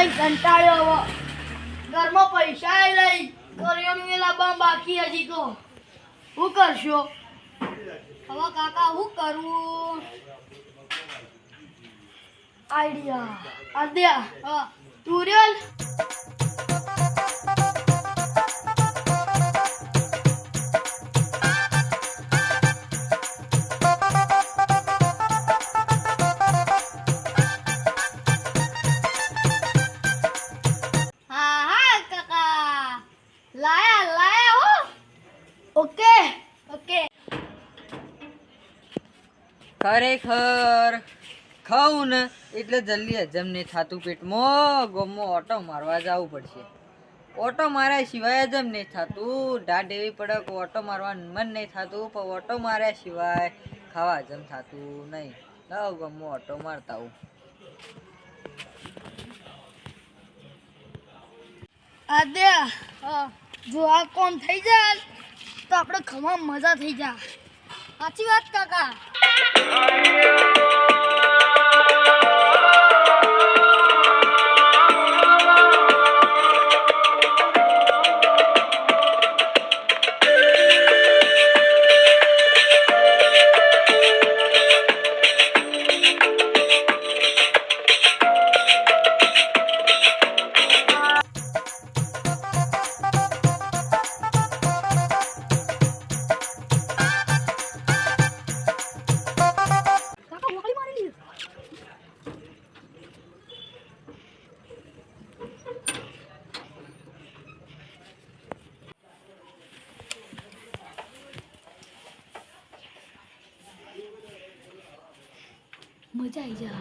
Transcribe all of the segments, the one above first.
ખાઈ કંટાળ્યો હવે. ઘરમાં પૈસા લઈ, કરિયાણું એ લાવવા બાકી હજી તો. શું કરશો? હવે કાકા શું કરવું આઈડિયા. આદ્યા હા. તું ખરેખર. ખાઉં ને એટલે જલ્દી હજમ નહીં થતું પેટમાં ગમો ઓટો મારવા જવું પડશે. ઓટો માર્યા સિવાય હજમ નહીં થતું. ઢાઢ એવી પડે કે ઓટો મારવા મન નહીં થતું પણ ઓટો માર્યા સિવાય ખાવા હજમ થતું નહીં. લાવ ગમો ઓટો મારતા હા, જો આ કોમ થઈ જાય તો આપણે ખવામાં મજા થઈ જાય. સાચી વાત કાકા. Yeah. મજા આવી જા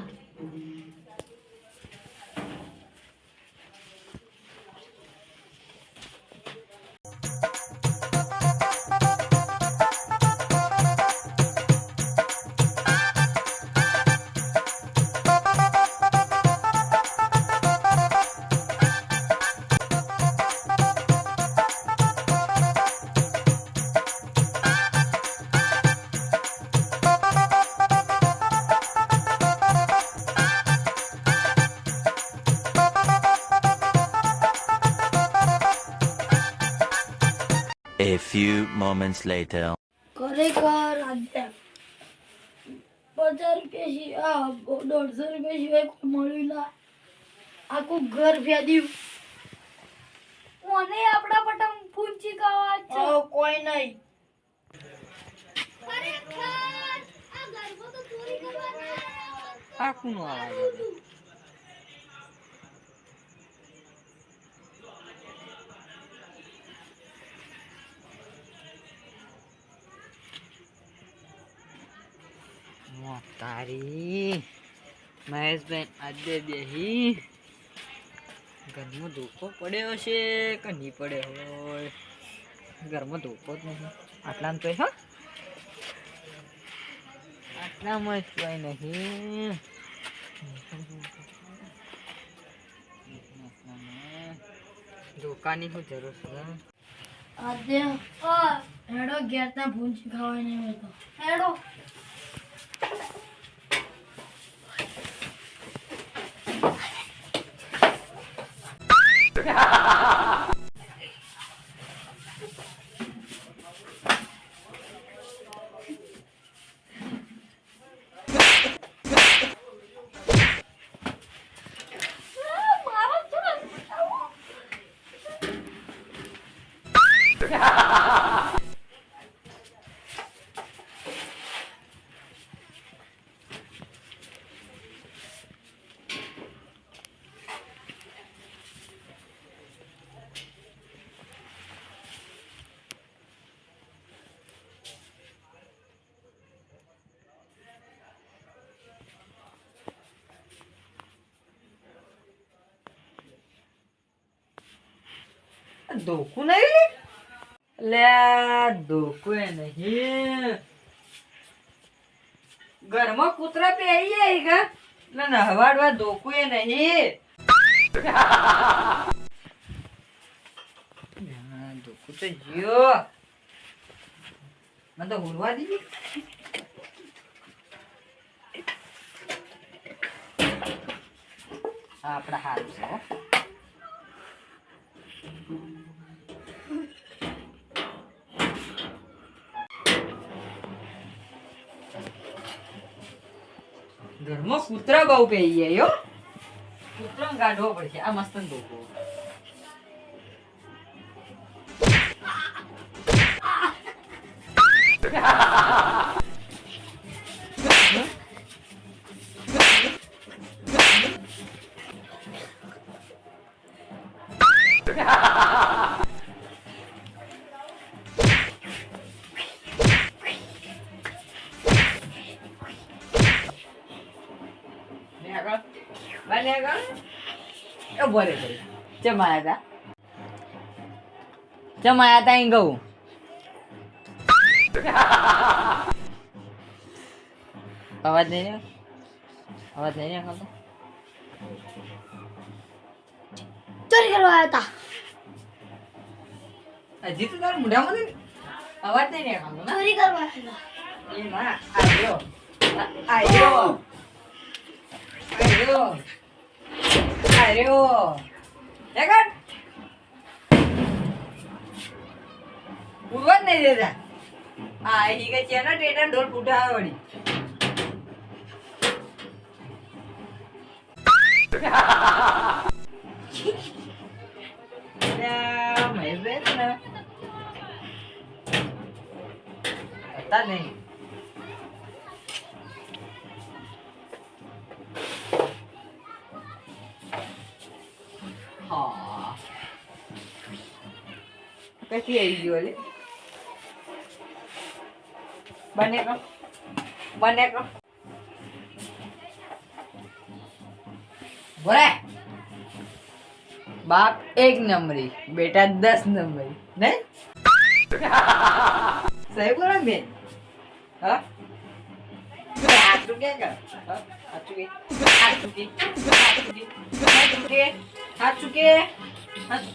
A few moments later. ખરેખર પચાસ રૂપિયા સિવાય દોઢસો રૂપિયા સિવાય કોઈ મળ્યું ના. આખું ઘર ફેદ્યું. મને આપણા પટમ પૂંચી કાવા છે. કોઈ નહીં. આ કોનો અવાજ આવે? તારી. મહેશબેન આજે બેહી. ઘરમાં ધોકો પડ્યો છે કે નહીં પડ્યો હોય? ઘરમાં ધોકો જ નહીં. આટલામાં તો હા. આટલામાં જ કોઈ નહીં. ધોકાની શું જરૂર છે? આજે હેડો ઘેરના ભૂંજી નહીં હોય તો. હેડો. ધોકું નહીં લે? ધોકું એ નહીં ઘરમાં કૂતરા પહેરી જાય ગા એટલે નહવાડવા ધોકું એ નહીં ધોકું તો જીઓ. મને તો હુરવા દીધી આપણા હાલ છે ઘરમાં કૂતરા બહુ પેઈ ગયા યો કૂતરો કાઢવો પડશે આ મસ્ત ધોકો ને બાને આગળ એ બોલે બોલે ચમાયા તા. એમ તા અહીં ગયું અવાજ નહીં અવાજ નહીં ચોરી કરવા આવ્યા હતા હજી તો તારું મોઢામાં નહીં અવાજ નહીં ચોરી કરવા આવ્યા આયો આયો દેખાડ ઉડવા નહીં દેતા આ ગઈ કે ચેનો ટેટા ઢોલ ફૂટા વળી મહેશભાઈ ને નહીં કથી આવી ગયો લે. બને કહો. બને કહો. બોલે. બાપ એક નંબરી, બેટા દસ નંબરી, ને? સહી બોલો બેન. હા? હાથ ચૂકે હા? ચૂકે હાથ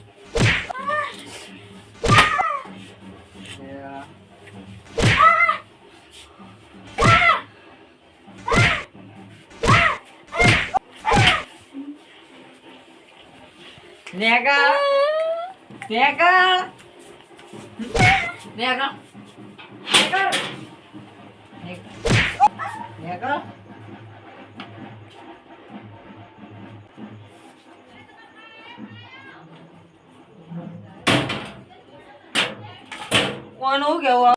હાથ Yeah. Nega. Nega. Nega. कौन हो गया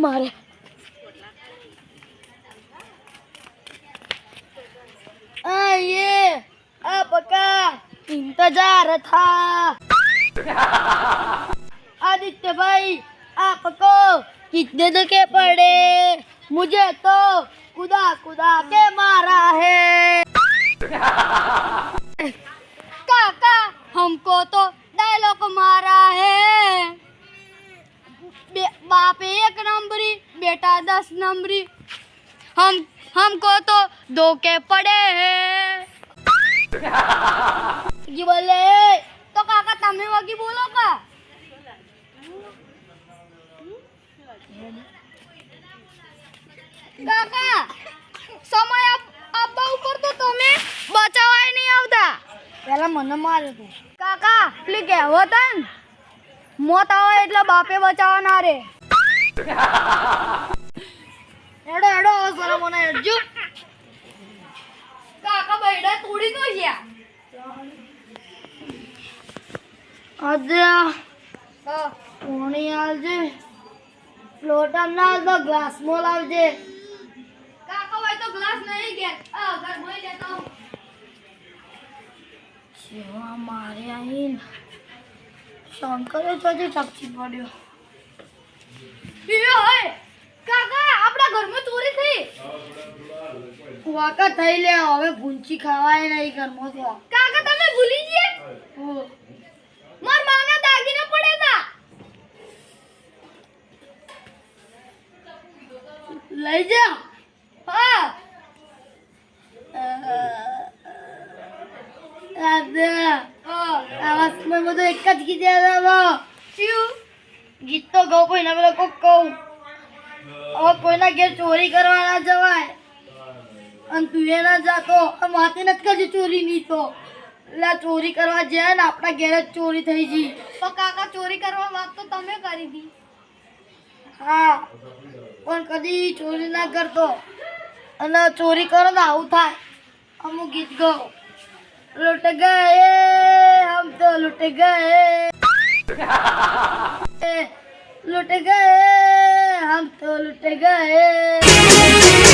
मारे। आ ये आपका इंतज़ार था। आदित्य भाई आपको कितने धके पड़े? मुझे तो कुदा कुदा के मारा है। काका हमको तो डायलॉग मारा है। बाप एक नंबरी बेटा दस नंबरी हम हमको तो दो के पड़े हैं ये बोले तो काका તમે વગી બોલો કા કાકા સમય આપ- આપવા ઉપર તો તમે બચાવાય નહીં આવતા પેલા મને મારે તું કાકા પેલી કહેવત હે ને મોત આવે એટલે બાપે બચાવવા ના રે એડો એડો સરા મને હેડજો. કાકા બૈડા તોડી નો ગયા આજે પાણી આવજે લોટા ના તો ગ્લાસ મોલ આવજે કાકા ભાઈ તો ગ્લાસ નહીં ગયા આ ઘર મોઈ લેતા. સેવા મારે આઈન શંકરે તો જે ચપચી પડ્યો. હોય. કાકા આપણા ઘરમાં ચોરી થઈ. વાકા થઈ લે હવે ભૂંચી ખાવાય નહીં ઘરમાં તો. કાકા તમે ભૂલી ગયા માર માના દાગીના પડ્યા લઈ જા હા. દાદા આવા સમયમાં તો એક જ કીધે યાદ શું? ગીત તો ગૌ એના પેલા કોક કહું. હવે કોઈના ઘેર ચોરી કરવા ના જવાય. અને તું એ ના જાતો. માથે નથી કરજે ચોરી નહીં તો એટલે ચોરી કરવા જાય ને આપણા ઘેર જ ચોરી થઈ ગઈ. તો કાકા ચોરી કરવા વાત તો તમે કરી દી. હા પણ કદી ચોરી ના કરતો. અને ચોરી કરો ને આવું થાય. અમુક ગીત ગાઓ લૂટ ગયે હમ તો લૂટ ગયે. લૂટ ગયે હમ તો લૂટ ગયે